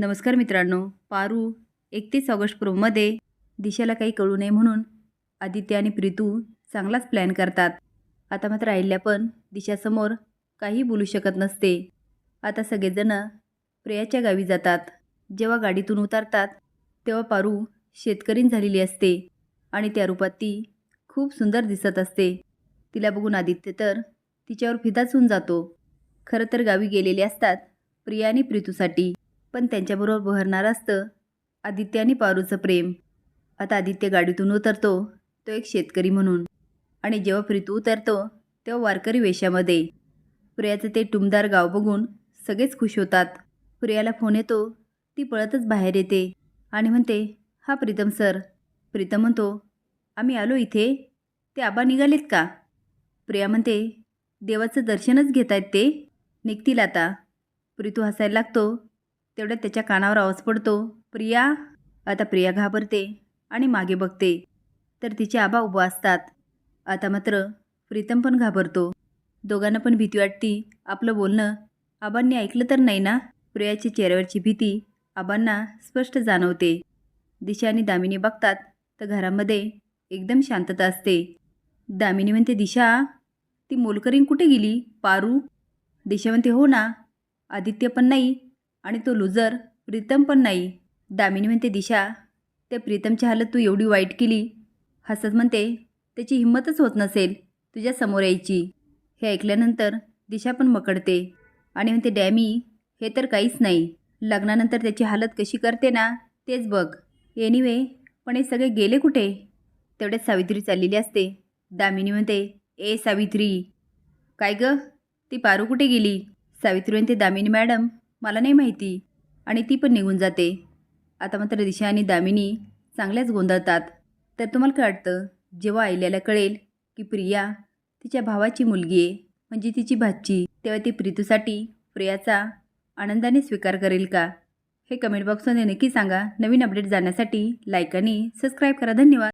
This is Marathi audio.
नमस्कार मित्रांनो पारू एकतीस ऑगस्ट प्रोमध्ये दिशाला काही कळू नये म्हणून आदित्य आणि प्रीतू चांगलाच प्लॅन करतात. आता मात्र आहिल्या पण दिशासमोर काही बोलू शकत नसते. आता सगळेजणं प्रियाच्या गावी जातात. जेव्हा गाडीतून उतरतात तेव्हा पारू शेतकरीण झालेली असते आणि त्या रूपात ती खूप सुंदर दिसत असते. तिला बघून आदित्य तर तिच्यावर फिदाच होऊन जातो. खरं तर गावी गेलेले असतात प्रिया आणि प्रीतूसाठी. पण त्यांच्याबरोबर बहरणार असतं. आदित्य आणि पारूचं प्रेम. आता आदित्य गाडीतून उतरतो. तो एक शेतकरी म्हणून. आणि जेव्हा प्रीतू उतरतो तेव्हा वारकरी वेशामध्ये प्रियाचं ते टुमदार गाव बघून सगळेच खुश होतात. प्रियाला फोन येतो. ती पळतच बाहेर येते. आणि म्हणते हा प्रीतम सर. प्रीतम म्हणतो आम्ही आलो इथे. ते आबा निघालेत का? प्रिया म्हणते देवाचं दर्शनच घेत आहेत ते. निघतील आता. प्रीतू हसायला लागतो. तेवढ्यात त्याच्या कानावर आवाज पडतो प्रिया आता प्रिया घाबरते आणि मागे बघते. तर तिचे आबा उभा असतात. आता मात्र प्रीतम पण घाबरतो. दोघांना पण भीती वाटती. आपलं बोलणं आबांनी ऐकलं तर नाही ना? प्रियाच्या चेहऱ्यावरची भीती आबांना स्पष्ट जाणवते. दिशा आणि दामिनी बघतात तर घरामध्ये एकदम शांतता असते. दामिनी म्हणते दिशा ती मोलकरीण कुठे गेली? पारू? दिशा म्हणते हो ना आदित्य पण नाही आणि तो लुजर प्रीतम पण नाही. दामिनी म्हणते दिशा त्या प्रीतमची हालत तू एवढी वाईट केली. हसत म्हणते त्याची हिंमतच होत नसेल तुझ्या समोर यायची. हे ऐकल्यानंतर दिशा पण मकडते आणि म्हणते डॅमी हे तर काहीच नाही. लग्नानंतर त्याची हालत कशी करते ना तेच बघ. एनिवे पण हे सगळे गेले कुठे? तेवढ्यात सावित्री चाललेली असते. दामिनी म्हणते ए सावित्री. काय ग? ती पारू कुठे गेली? सावित्री म्हणते दामिनी मॅडम मला नाही माहिती. आणि ती पण निघून जाते. आता मात्र दिशा आणि दामिनी चांगल्याच गोंधळतात. तर तुम्हाला काय वाटतं? जेव्हा आईल्याला कळेल की प्रिया तिच्या भावाची मुलगी आहे म्हणजे तिची भाची तेव्हा ती प्रीतूसाठी प्रियाचा आनंदाने स्वीकार करेल का? हे कमेंट बॉक्समध्ये नक्की सांगा. नवीन अपडेट जाण्यासाठी लाईक आणि सबस्क्राईब करा. धन्यवाद.